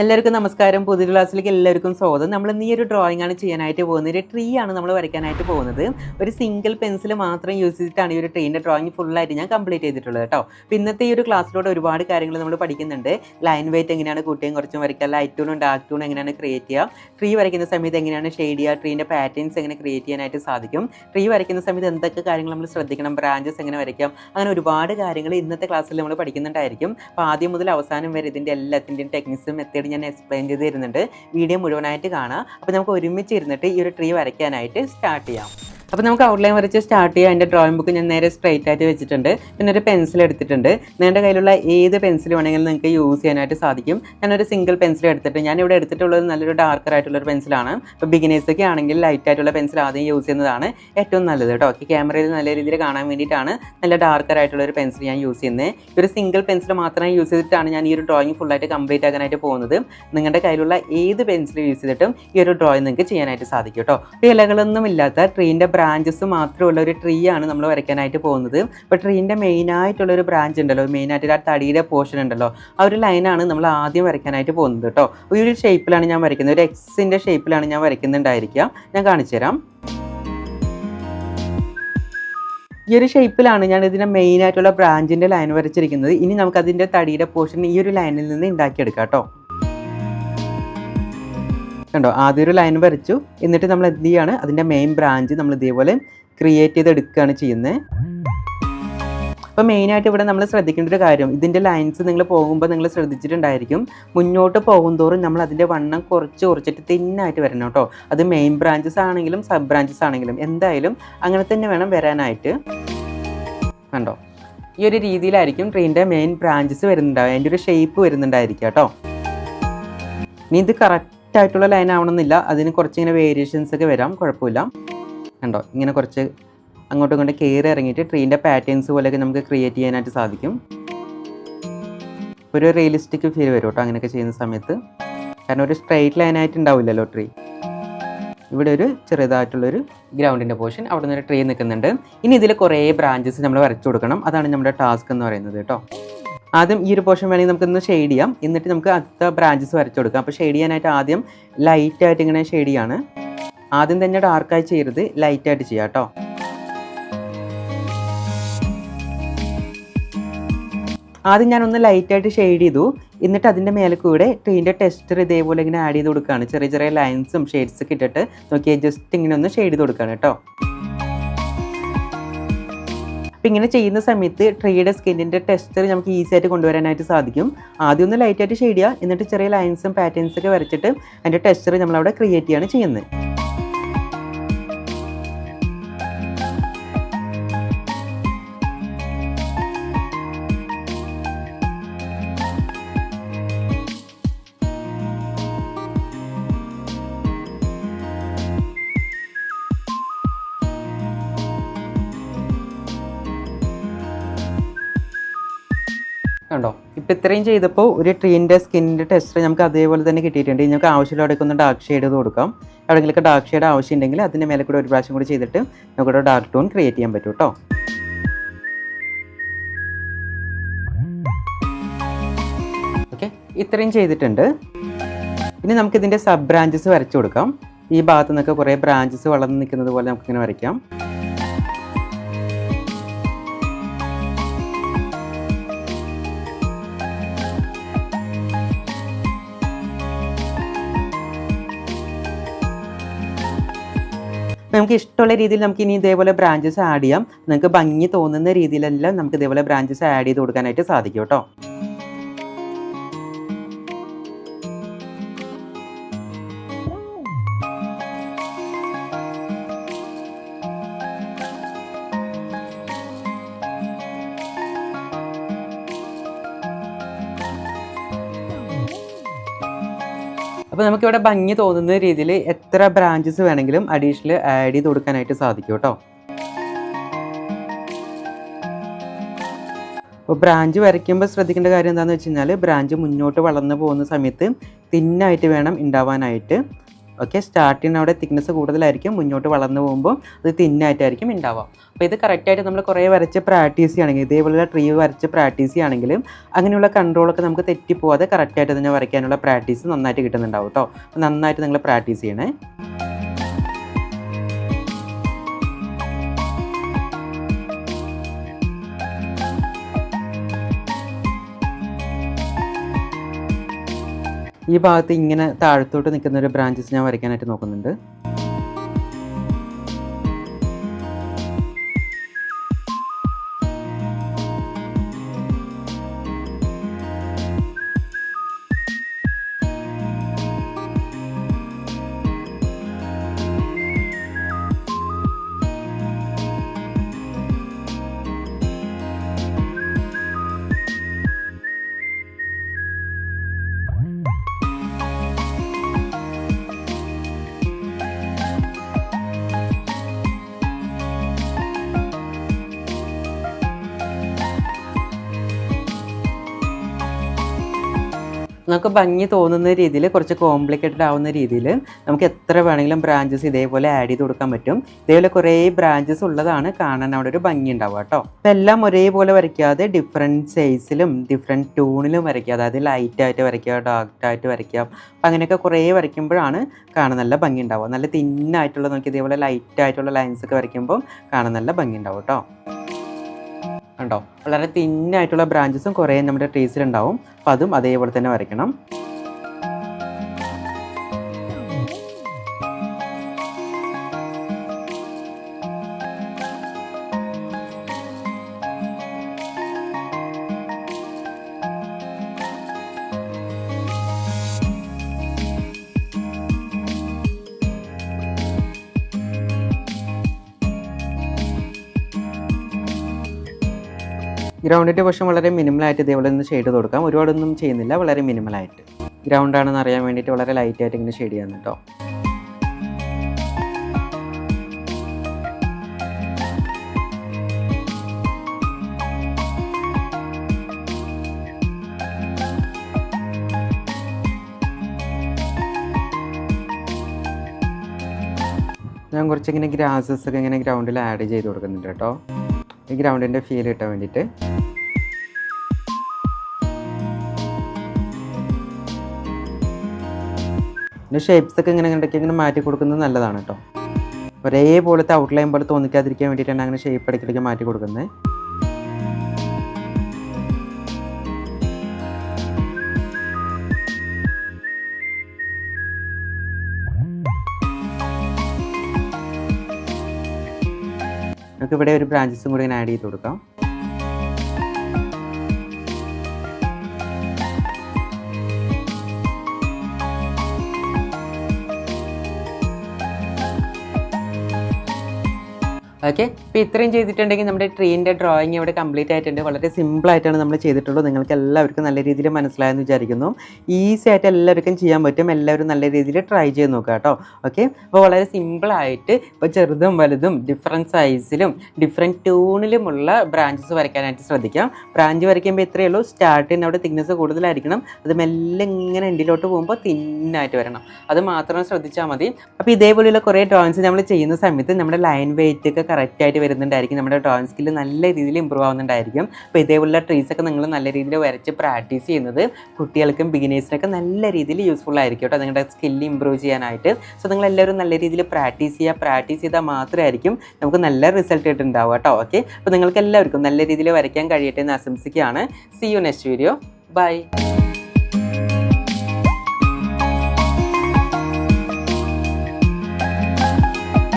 എല്ലാവർക്കും നമസ്കാരം. പുതിയ ക്ലാസ്സിലേക്ക് എല്ലാവർക്കും സ്വാഗതം. നമ്മൾ ഇന്ന് ഈ ഒരു ഡ്രോയിങ് ആണ് ചെയ്യാനായിട്ട് പോകുന്നത്. ഒരു ട്രീ ആണ് നമ്മൾ വരയ്ക്കാനായിട്ട് പോകുന്നത്. ഒരു സിംഗിൾ പെൻസിൽ മാത്രം യൂസ് ചെയ്തിട്ടാണ് ഈ ഒരു ട്രീന്റെ ഡ്രോയിങ് ഫുള്ളായിട്ട് ഞാൻ കംപ്ലീറ്റ് ചെയ്തിട്ടുള്ളത് കേട്ടോ. അപ്പോൾ ഇന്നത്തെ ഈ ഒരു ക്ലാസ്സിലൂടെ ഒരുപാട് കാര്യങ്ങൾ നമ്മൾ പഠിക്കുന്നുണ്ട്. ലൈൻ വെയിറ്റ് എങ്ങനെയാണ് കൂട്ടിയും കുറച്ചും വരയ്ക്കുക. ലൈറ്റ് ടൂണും ഡാർക്ക് ടൂണും എങ്ങനെയാണ് ക്രിയേറ്റ് ചെയ്യുക. ട്രീ വരയ്ക്കുന്ന സമയത്ത് എങ്ങനെയാണ് ഷെയ്ഡ് ചെയ്യുക? ട്രീന്റെ പാറ്റേൺസ് എങ്ങനെ ക്രിയേറ്റ് ചെയ്യാനായിട്ട് സാധിക്കും? ട്രീ വരയ്ക്കുന്ന സമയത്ത് എന്തൊക്കെ കാര്യങ്ങൾ നമ്മൾ ശ്രദ്ധിക്കണം? ബ്രാഞ്ചസ് എങ്ങനെ വരയ്ക്കാം? അങ്ങനെ ഒരുപാട് കാര്യങ്ങൾ ഇന്നത്തെ ക്ലാസ്സിൽ നമ്മൾ പഠിക്കുന്നുണ്ടായിരിക്കും. അപ്പോൾ ആദ്യം മുതൽ അവസാനം വരെ ഇതിന്റെ എല്ലാത്തിന്റെയും ടെക്നിക്സും മെത്തേഡ് ഞാൻ എക്സ്പ്ലെയിൻ ചെയ്ത് തരുന്നുണ്ട് വീഡിയോ മുഴുവനായിട്ട് കാണാം. അപ്പോൾ നമുക്ക് ഒരുമിച്ച് ഇരുന്നിട്ട് ഈ ഒരു ട്രീ വരയ്ക്കാനായിട്ട് സ്റ്റാർട്ട് ചെയ്യാം. അപ്പോൾ നമുക്ക് ഔട്ട്ലൈൻ വരച്ച് സ്റ്റാർട്ട് ചെയ്യാം. എന്റെ ഡ്രോയിങ് ബുക്ക് ഞാൻ നേരെ സ്ട്രൈറ്റ് ആയിട്ട് വെച്ചിട്ടുണ്ട്. പിന്നെ ഒരു പെൻസിൽ എടുത്തിട്ടുണ്ട്. നിങ്ങളുടെ കയ്യിലുള്ള ഏത് പെൻസിൽ വേണമെങ്കിലും നിങ്ങൾക്ക് യൂസ് ചെയ്യാനായിട്ട് സാധിക്കും. ഞാനൊരു സിംഗിൾ പെൻസിൽ എടുത്തിട്ട് ഞാൻ ഇവിടെ എടുത്തിട്ടുള്ളത് നല്ലൊരു ഡാർക്കർ ആയിട്ടുള്ളൊരു പെൻസിലാണ് അപ്പോൾ ബിഗിനേഴ്സൊക്കെ ആണെങ്കിൽ ലൈറ്റ് ആയിട്ടുള്ള പെൻസിൽ ആദ്യം യൂസ് ചെയ്യുന്നതാണ് ഏറ്റവും നല്ലത് കേട്ടോ. ഓക്കെ ക്യാമറയിൽ നല്ല രീതിയിൽ കാണാൻ വേണ്ടിയിട്ടാണ് നല്ല ഡാർക്കർ ആയിട്ടുള്ള ഒരു പെൻസിൽ ഞാൻ യൂസ് ചെയ്യുന്നത് ഈ ഒരു സിംഗിൾ പെൻസിൽ മാത്രമേ യൂസ് ചെയ്തിട്ടാണ് ഞാൻ ഈ ഒരു ഡ്രോയിങ് ഫുള്ളായിട്ട് കംപ്ലീറ്റ് ആക്കാനായിട്ട് പോകുന്നത്. നിങ്ങളുടെ കയ്യിലുള്ള ഏത് പെൻസിൽ യൂസ് ചെയ്തിട്ടും ഈ ഒരു ഡ്രോയിങ് നിങ്ങൾക്ക് ചെയ്യാനായിട്ട് സാധിക്കും കേട്ടോ. ഇലകളൊന്നും ഇല്ലാത്ത ട്രീന്റെ ബ്രാഞ്ചസ് മാത്രമുള്ള ഒരു ട്രീ ആണ് നമ്മൾ വരയ്ക്കാനായിട്ട് പോകുന്നത്. അപ്പോൾ ട്രീന്റെ മെയിനായിട്ടുള്ള ഒരു ബ്രാഞ്ച് ഉണ്ടല്ലോ. മെയിനായിട്ട് ആ തടിയുടെ പോർഷൻ ഉണ്ടല്ലോ. ആ ഒരു ലൈനാണ് നമ്മൾ ആദ്യം വരയ്ക്കാനായിട്ട് പോകുന്നത് കേട്ടോ. ഈ ഒരു ഷേപ്പിലാണ് ഞാൻ വരയ്ക്കുന്നത്. ഒരു എക്സിന്റെ ഷേപ്പിലാണ് ഞാൻ വരയ്ക്കുന്നുണ്ടായിരിക്കുക. ഞാൻ കാണിച്ചു തരാം. ഈ ഒരു ഷേപ്പിലാണ് ഞാൻ ഇതിന്റെ മെയിൻ ആയിട്ടുള്ള ബ്രാഞ്ചിന്റെ ലൈൻ വരച്ചിരിക്കുന്നത്. ഇനി നമുക്കതിന്റെ തടിയുടെ പോർഷൻ ഈ ഒരു ലൈനിൽ നിന്ന് ഉണ്ടാക്കിയെടുക്കാം കേട്ടോ. കണ്ടോ? ആദ്യം ഒരു ലൈൻ വരച്ചു. എന്നിട്ട് നമ്മൾ എന്ത് ചെയ്യാണ്? അതിന്റെ മെയിൻ ബ്രാഞ്ച് നമ്മൾ ഇതേപോലെ ക്രിയേറ്റ് ചെയ്തെടുക്കുകയാണ് ചെയ്യുന്നത്. അപ്പോൾ മെയിനായിട്ട് ഇവിടെ നമ്മൾ ശ്രദ്ധിക്കേണ്ട ഒരു കാര്യം ഇതിന്റെ ലൈൻസ് നിങ്ങൾ പോകുമ്പോൾ നിങ്ങൾ ശ്രദ്ധിച്ചിട്ടുണ്ടായിരിക്കും മുന്നോട്ട് പോകുന്തോറും നമ്മൾ അതിന്റെ വണ്ണം കുറച്ച് കുറച്ചിട്ട് തിന്നായിട്ട് വരണം കേട്ടോ. അത് മെയിൻ ബ്രാഞ്ചസ് ആണെങ്കിലും സബ് ബ്രാഞ്ചസ് ആണെങ്കിലും എന്തായാലും അങ്ങനെ തന്നെ വേണം വരാനായിട്ട്. കണ്ടോ? ഈ ഒരു രീതിയിലായിരിക്കും ട്രെയിനിന്റെ മെയിൻ ബ്രാഞ്ചസ് വരുന്നുണ്ടാവുക അതിന്റെ ഒരു ഷേപ്പ് വരുന്നുണ്ടായിരിക്കും കേട്ടോ. ഇനി ഇത് കറക്റ്റ് ആയിട്ടുള്ള ലൈൻ ആവണമെന്നില്ല. അതിന് കുറച്ച് ഇങ്ങനെ വേരിയേഷൻസ് ഒക്കെ വരാം. കുഴപ്പമില്ല. കണ്ടോ? ഇങ്ങനെ കുറച്ച് അങ്ങോട്ടും ഇങ്ങോട്ടും കയറി ഇറങ്ങിയിട്ട് ട്രീന്റെ പാറ്റേൺസ് പോലെയൊക്കെ നമുക്ക് ക്രിയേറ്റ് ചെയ്യാനായിട്ട് സാധിക്കും. ഒരു റിയലിസ്റ്റിക് ഫീൽ വരും കേട്ടോ അങ്ങനെയൊക്കെ ചെയ്യുന്ന സമയത്ത്. കാരണം ഒരു സ്ട്രെയിറ്റ് ലൈനായിട്ട് ഉണ്ടാവില്ലല്ലോ ട്രീ ഇവിടെ ഒരു ചെറുതായിട്ടുള്ളൊരു ഗ്രൗണ്ടിന്റെ പോർഷൻ അവിടെ നിന്ന് ഒരു ട്രീ നിൽക്കുന്നുണ്ട്. ഇനി ഇതിൽ കുറേ ബ്രാഞ്ചസ് നമ്മൾ വരച്ചു കൊടുക്കണം. അതാണ് നമ്മുടെ ടാസ്ക് എന്ന് പറയുന്നത് കേട്ടോ. ആദ്യം ഈ ഒരു പോർഷൻ വേണമെങ്കിൽ നമുക്കൊന്ന് ഷെയ്ഡ് ചെയ്യാം. എന്നിട്ട് നമുക്ക് അടുത്ത ബ്രാഞ്ചസ് വരച്ചു കൊടുക്കാം. അപ്പോൾ ഷെയ്ഡ് ചെയ്യാനായിട്ട് ആദ്യം ലൈറ്റായിട്ട് ഇങ്ങനെ ഷെയ്ഡ് ചെയ്യാണ്. ആദ്യം തന്നെ ഡാർക്കായി ചെയ്യരുത്. ലൈറ്റായിട്ട് ചെയ്യാം കേട്ടോ. ആദ്യം ഞാനൊന്ന് ലൈറ്റായിട്ട് ഷെയ്ഡ് ചെയ്തു. എന്നിട്ട് അതിന്റെ മേലെ കൂടെ ട്രീന്റെ ടെസ്റ്റർ ഇതേപോലെ ഇങ്ങനെ ആഡ് ചെയ്ത് കൊടുക്കുകയാണ്. ചെറിയ ചെറിയ ലൈൻസും ഷെയ്ഡ്സൊക്കെ ഇട്ടിട്ട് നോക്കിയാൽ ജസ്റ്റ് ഇങ്ങനെ ഒന്ന് ഷെയ്ഡ് ചെയ്ത് കൊടുക്കുകയാണ് കേട്ടോ. അപ്പം ഇങ്ങനെ ചെയ്യുന്ന സമയത്ത് ട്രീയുടെ സ്കിന്നിന്റെ ടെക്സ്ചർ നമുക്ക് ഈസി ആയിട്ട് കൊണ്ടുവരാനായിട്ട് സാധിക്കും. ആദ്യം ഒന്ന് ലൈറ്റായിട്ട് ഷെയ്ഡ് ചെയ്യുക. എന്നിട്ട് ചെറിയ ലൈൻസും പാറ്റേൺസൊക്കെ വരച്ചിട്ട് അതിന്റെ ടെക്സ്ചർ നമ്മളവിടെ ക്രിയേറ്റ് ചെയ്യാണ് ചെയ്യുന്നത്. കണ്ടോ? ഇപ്പം ഇത്രയും ചെയ്തപ്പോൾ ഒരു ട്രീന്റെ സ്കിന്നിന്റെ ടെക്സ്ചർ നമുക്ക് അതേപോലെ തന്നെ കിട്ടിയിട്ടുണ്ട്. ഇനി ആവശ്യമുള്ള ആവശ്യമുള്ളവിടെയൊക്കെ ഒന്ന് ഡാർക്ക് ഷെയ്ഡ് ചെയ്ത് കൊടുക്കാം. എവിടെയെങ്കിലൊക്കെ ഡാർക്ക് ഷെയ്ഡ് ആവശ്യമുണ്ടെങ്കിൽ അതിന്റെ മേലെ കൂടെ ഒരു പ്രാവശ്യം കൂടി ചെയ്തിട്ട് നമുക്കൊരു ഡാർക്ക് ടോൺ ക്രിയേറ്റ് ചെയ്യാൻ പറ്റും കേട്ടോ ഓക്കെ ഇത്രയും ചെയ്തിട്ടുണ്ട്. ഇനി നമുക്കിതിന്റെ സബ് ബ്രാഞ്ചസ് വരച്ചു കൊടുക്കാം. ഈ ഭാഗത്തു നിന്നൊക്കെ കുറേ ബ്രാഞ്ചസ് വളർന്ന് നിൽക്കുന്നത് പോലെ നമുക്കിങ്ങനെ വരയ്ക്കാം. നമുക്ക് ഇഷ്ടമുള്ള രീതിയിൽ നമുക്ക് ഇനി ഇതേപോലെ ബ്രാഞ്ചസ് ആഡ് ചെയ്യാം. നിങ്ങൾക്ക് ഭംഗി തോന്നുന്ന രീതിയിലെല്ലാം നമുക്ക് ഇതേപോലെ ബ്രാഞ്ചസ് ആഡ് ചെയ്ത് കൊടുക്കാനായിട്ട് സാധിക്കും കേട്ടോ. അപ്പോൾ നമുക്കിവിടെ ഭംഗി തോന്നുന്ന രീതിയിൽ എത്ര ബ്രാഞ്ചസ് വേണമെങ്കിലും അഡീഷണൽ ആഡ് ചെയ്ത് കൊടുക്കാനായിട്ട് സാധിക്കും കേട്ടോ. അപ്പോൾ ബ്രാഞ്ച് വരയ്ക്കുമ്പോൾ ശ്രദ്ധിക്കേണ്ട കാര്യം എന്താണെന്ന് വെച്ച് കഴിഞ്ഞാൽ ബ്രാഞ്ച് മുന്നോട്ട് വളർന്നു പോകുന്ന സമയത്ത് തിന്നായിട്ട് വേണം ഉണ്ടാവാനായിട്ട്. ഓക്കെ സ്റ്റാർട്ടിങ് അവിടെ തിക്നെസ് കൂടുതലായിരിക്കും മുന്നോട്ട് വളർന്നു പോകുമ്പോൾ അത് തിന്നായിട്ടായിരിക്കും ഉണ്ടാവുക അപ്പോൾ ഇത് കറക്റ്റായിട്ട് നമ്മൾ കുറേ വരച്ച് പ്രാക്ടീസ് ചെയ്യുകയാണെങ്കിൽ ഇതേപോലുള്ള ട്രീ വരച്ച് പ്രാക്ടീസ് ചെയ്യുകയാണെങ്കിലും അങ്ങനെയുള്ള കൺട്രോളൊക്കെ നമുക്ക് തെറ്റിപ്പോവാതെ കറക്റ്റായിട്ട് തന്നെ വരയ്ക്കാനുള്ള പ്രാക്ടീസ് നന്നായിട്ട് കിട്ടുന്നുണ്ടാവും കേട്ടോ നന്നായിട്ട് നിങ്ങൾ പ്രാക്ടീസ് ചെയ്യണേ. ഈ ഭാഗത്ത് ഇങ്ങനെ താഴത്തോട്ട് നിൽക്കുന്ന ഒരു ബ്രാഞ്ചസ് ഞാൻ വരയ്ക്കാനായിട്ട് നോക്കുന്നുണ്ട്. നമുക്ക് ഭംഗി തോന്നുന്ന രീതിയിൽ കുറച്ച് കോംപ്ലിക്കേറ്റഡ് ആവുന്ന രീതിയിൽ നമുക്ക് എത്ര വേണമെങ്കിലും ബ്രാഞ്ചസ് ഇതേപോലെ ആഡ് ചെയ്ത് കൊടുക്കാൻ പറ്റും. ഇതേപോലെ കുറേ ബ്രാഞ്ചസ് ഉള്ളതാണ് കാണാൻ അവിടെ ഒരു ഭംഗി ഉണ്ടാവുക കേട്ടോ. അപ്പം എല്ലാം ഒരേപോലെ വരയ്ക്കാതെ ഡിഫറെന്റ് സൈസിലും ഡിഫറെന്റ് ടൂണിലും വരയ്ക്കുക. അതായത് ലൈറ്റായിട്ട് വരയ്ക്കുക ഡാർക്കായിട്ട് വരയ്ക്കുക. അപ്പം അങ്ങനെയൊക്കെ കുറേ വരയ്ക്കുമ്പോഴാണ് കാണാൻ നല്ല ഭംഗി ഉണ്ടാവുക. നല്ല തിന്നായിട്ടുള്ള നമുക്ക് ഇതേപോലെ ലൈറ്റായിട്ടുള്ള ലൈൻസ് ഒക്കെ വരയ്ക്കുമ്പോൾ കാണാൻ നല്ല ഭംഗി ഉണ്ടാവും കേട്ടോ. കണ്ടോ? വളരെ തിന്നായിട്ടുള്ള ബ്രാഞ്ചസും കുറേ നമ്മുടെ ട്രീസിലുണ്ടാവും അപ്പം അതും അതേപോലെ തന്നെ വരയ്ക്കണം. ഗ്രൗണ്ടിന്റെ വശം വളരെ മിനിമലായിട്ട് ഇതേപോലെ ഒന്ന് ഷെയ്ഡ് കൊടുക്കാം. ഒരുപാടൊന്നും ചെയ്യുന്നില്ല വളരെ മിനിമലായിട്ട്. ഗ്രൗണ്ട് ആണെന്ന് അറിയാൻ വേണ്ടിയിട്ട് വളരെ ലൈറ്റ് ആയിട്ട് ഇങ്ങനെ ഷെയ്ഡ് ചെയ്യാൻ കേട്ടോ. ഞാൻ കുറച്ചിങ്ങനെ ഗ്രാസസ് ഒക്കെ ഇങ്ങനെ ഗ്രൗണ്ടിൽ ആഡ് ചെയ്ത് കൊടുക്കുന്നുണ്ട് കേട്ടോ. ഈ ഗ്രൗണ്ടിന്റെ ഫീൽ കിട്ടാൻ വേണ്ടിയിട്ട്. പിന്നെ ഷേപ്സ് ഒക്കെ ഇങ്ങനെ ഇടയ്ക്ക് ഇങ്ങനെ മാറ്റി കൊടുക്കുന്നത് നല്ലതാണ് കേട്ടോ. ഒരേപോലത്തെ ഔട്ട്ലൈൻ പോലെ തോന്നിക്കാതിരിക്കാൻ വേണ്ടിയിട്ടാണ് അങ്ങനെ ഷേപ്പ് ഇടയ്ക്കിടയ്ക്ക് മാറ്റി കൊടുക്കുന്നത്. നമുക്ക് ഇവിടെ ഒരു ബ്രാഞ്ചസും കൂടി ഇങ്ങനെ ആഡ് ചെയ്ത് കൊടുക്കാം. ഓക്കെ അപ്പോൾ ഇത്രയും ചെയ്തിട്ടുണ്ടെങ്കിൽ നമ്മുടെ ട്രീന്റെ ഡ്രോയിങ് ഇവിടെ കംപ്ലീറ്റ് ആയിട്ടുണ്ട്. വളരെ സിമ്പിൾ ആയിട്ടാണ് നമ്മൾ ചെയ്തിട്ടുള്ളൂ നിങ്ങൾക്ക് എല്ലാവർക്കും നല്ല രീതിയിൽ മനസ്സിലായെന്ന് വിചാരിക്കുന്നു. ഈസി ആയിട്ട് എല്ലാവർക്കും ചെയ്യാൻ പറ്റും. എല്ലാവരും നല്ല രീതിയിൽ ട്രൈ ചെയ്ത് നോക്കുക കേട്ടോ. ഓക്കെ അപ്പോൾ വളരെ സിമ്പിളായിട്ട് ഇപ്പോൾ ചെറുതും വലുതും ഡിഫറെന്റ് സൈസിലും ഡിഫറെന്റ് ട്യൂണിലുമുള്ള ബ്രാഞ്ചസ് വരയ്ക്കാനായിട്ട് ശ്രദ്ധിക്കാം. ബ്രാഞ്ച് വരയ്ക്കുമ്പോൾ ഇത്രയേ ഉള്ളൂ. സ്റ്റാർട്ട് ചെയ്യുന്ന അവിടെ തിക്നെസ് കൂടുതലായിരിക്കണം. അത് മെല്ലെ ഇങ്ങനെ എൻഡിലോട്ട് പോകുമ്പോൾ തിന്നായിട്ട് വരണം. അത് മാത്രം ശ്രദ്ധിച്ചാൽ മതി. അപ്പോൾ ഇതേപോലെയുള്ള കുറേ ഡ്രോയിങ്സ് നമ്മൾ ചെയ്യുന്ന സമയത്ത് നമ്മുടെ ലൈൻ വെയിറ്റ് ഒക്കെ കറക്റ്റ് ആയിട്ട് വരുന്നുണ്ടായിരിക്കും. നമ്മുടെ ഡ്രോയിങ് സ്കില്ല് നല്ല രീതിയിൽ ഇമ്പ്രൂവ് ആവുന്നുണ്ടായിരിക്കും. അപ്പോൾ ഇതേപോലുള്ള ട്രീസ് ഒക്കെ നിങ്ങൾ നല്ല രീതിയിൽ വരച്ച് പ്രാക്ടീസ് ചെയ്യുന്നത് കുട്ടികൾക്കും ബിഗിനേഴ്സിനൊക്കെ നല്ല രീതിയിൽ യൂസ്ഫുൾ ആയിരിക്കും കേട്ടോ. നിങ്ങളുടെ സ്കില്ല് ഇമ്പ്രൂവ് ചെയ്യാനായിട്ട്. സോ നിങ്ങൾ എല്ലാവരും നല്ല രീതിയിൽ പ്രാക്ടീസ് ചെയ്യുക. പ്രാക്ടീസ് ചെയ്താൽ മാത്രമായിരിക്കും നമുക്ക് നല്ല റിസൾട്ട് കിട്ടുന്നുണ്ടാവുക കേട്ടോ. ഓക്കെ അപ്പോൾ നിങ്ങൾക്ക് എല്ലാവർക്കും നല്ല രീതിയിൽ വരയ്ക്കാൻ കഴിയട്ടെ എന്ന് ആശംസിക്കുകയാണ്. See you next video bye